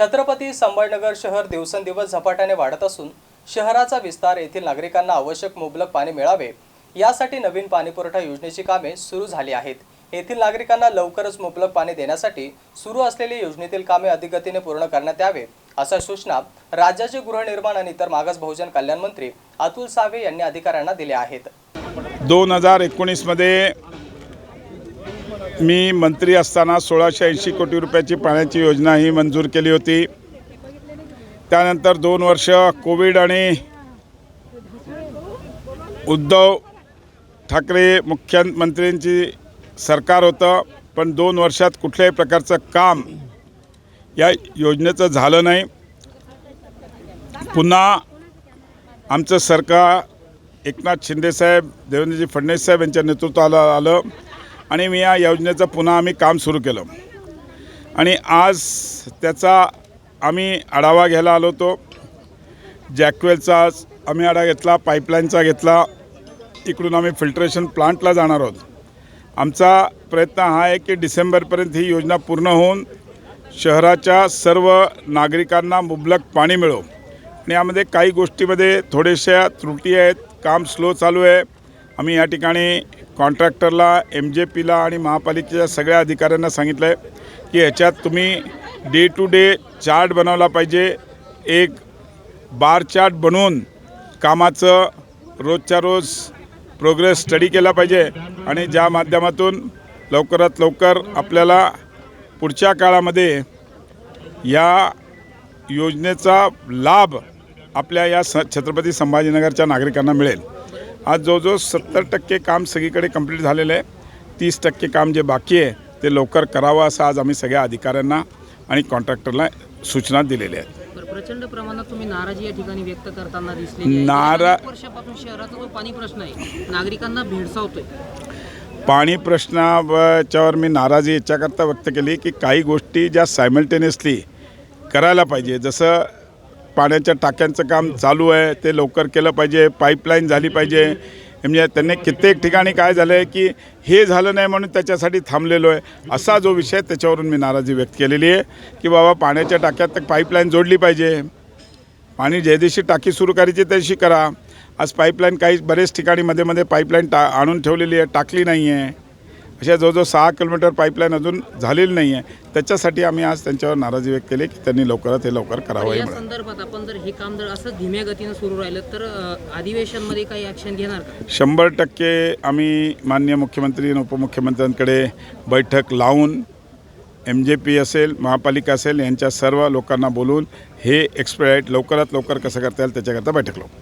छत्रपती संभाजीनगर शहर दिवसेंदिवस झपाट्याने वाढत असून शहराचा विस्तार येथील नागरिकांना आवश्यक मुबलक पाणी मिळावे यासाठी नवीन पाणीपुरवठा योजनेची कामे सुरू झाली आहेत. येथील नागरिकांना लवकरच मुबलक पाणी देण्यासाठी सुरू असलेली योजनेतील कामे अधिक गतीने पूर्ण करण्यात यावे अशा सूचना राज्याचे गृहनिर्माण आणि इतर मागास बहुजन कल्याण मंत्री अतुल सावे यांनी अधिकाऱ्यांना दिल्या आहेत. दोन हजार एकोणीसमध्ये मी मंत्री असताना सोळाशे ऐंशी कोटी रुपयाची पाण्याची योजना ही मंजूर केली होती. त्यानंतर दोन वर्ष कोविड आणि उद्धव ठाकरे मुख्यमंत्र्यांची सरकार होतं पण दोन वर्षात कुठल्याही प्रकारचं काम या योजनेचं झालं नाही. पुन्हा आमचं सरकार एकनाथ शिंदेसाहेब देवेंद्रजी फडणवीस साहेब यांच्या नेतृत्वाला आलं. आणि मी या योजनेचं पुन्हा आम्ही काम सुरू केलं. आणि आज त्याचा आम्ही आढावा घ्यायला आलो होतो. जॅकवेलचा आम्ही आढावा घेतला पाईपलाईनचा घेतला. इकडून आम्ही फिल्ट्रेशन प्लांटला जाणार आहोत. आमचा प्रयत्न हा आहे की डिसेंबरपर्यंत ही योजना पूर्ण होऊन शहराच्या सर्व नागरिकांना मुबलक पाणी मिळो. आणि यामध्ये काही गोष्टीमध्ये थोड्याशा त्रुटी आहेत काम स्लो चालू आहे. आम्ही या ठिकाणी कॉन्ट्रॅक्टरला एम जे पीला आणि महापालिकेच्या सगळ्या अधिकाऱ्यांना सांगितलं आहे की ह्याच्यात तुम्ही डे टू डे चार्ट बनवला पाहिजे. एक बार चार्ट बनवून कामाचं रोजच्या रोज प्रोग्रेस स्टडी केला पाहिजे आणि ज्या माध्यमातून लवकरात लवकर आपल्याला पुढच्या काळामध्ये या योजनेचा लाभ आपल्या या स छत्रपती संभाजीनगरच्या नागरिकांना मिळेल. आज जवळजवळ सत्तर टक्के काम सगळीकडे कंप्लीट झालेलं आहे. तीस टक्के काम जे बाकी आहे ते लवकर करावं असं आज आम्ही सगळ्या अधिकाऱ्यांना आणि कॉन्ट्रॅक्टरला सूचना दिलेल्या आहेत. प्रचंड प्रमाणात तुम्ही नाराजी या ठिकाणी व्यक्त करताना दिसली नारा- वर्षापासून शहराचा जो पाणी प्रश्न आहे नागरिकांना भेडसावतोय. पाणी प्रश्नाच्यावर मी नाराजी याच्याकरता व्यक्त केली की काही गोष्टी ज्या सायमल्टेनियसली करायला पाहिजे. जसं पाण्याच्या टाक्यांचं काम चालू आहे ते लवकर केलं पाहिजे पाईपलाईन झाली पाहिजे. म्हणजे त्यांनी कित्येक ठिकाणी काय झालं आहे की हे झालं नाही म्हणून त्याच्यासाठी थांबलेलो आहे. असा जो विषय त्याच्यावरून मी नाराजी व्यक्त केलेली आहे की बाबा पाण्याच्या टाक्यात तर पाईपलाईन जोडली पाहिजे. पाणी ज्या दिवशी टाकी सुरू करायची त्या दिवशी करा. आज पाईपलाईन काही बरेच ठिकाणी मध्ये मध्ये पाईपलाईन टा आणून ठेवलेली आहे टाकली नाही आहे अशा जवळजवळ सहा किलोमीटर पाईपलाईन अजून झालेली नाही आहे त्याच्यासाठी आम्ही आज त्यांच्यावर नाराजी व्यक्त केली की त्यांनी लवकरात हे लवकर करावं या संदर्भात आपण जर हे काम जर असं धीम्या गतीनं सुरू राहिलं तर अधिवेशनमध्ये काही ऍक्शन घेणार का? शंभर टक्के आम्ही माननीय मुख्यमंत्री आणि उपमुख्यमंत्र्यांकडे बैठक लावून एम जे पी असेल महापालिका असेल यांच्या सर्व लोकांना बोलून हे एक्सपेडाईट लवकरात लवकर कसं करता येईल त्याच्याकरता बैठक लावू.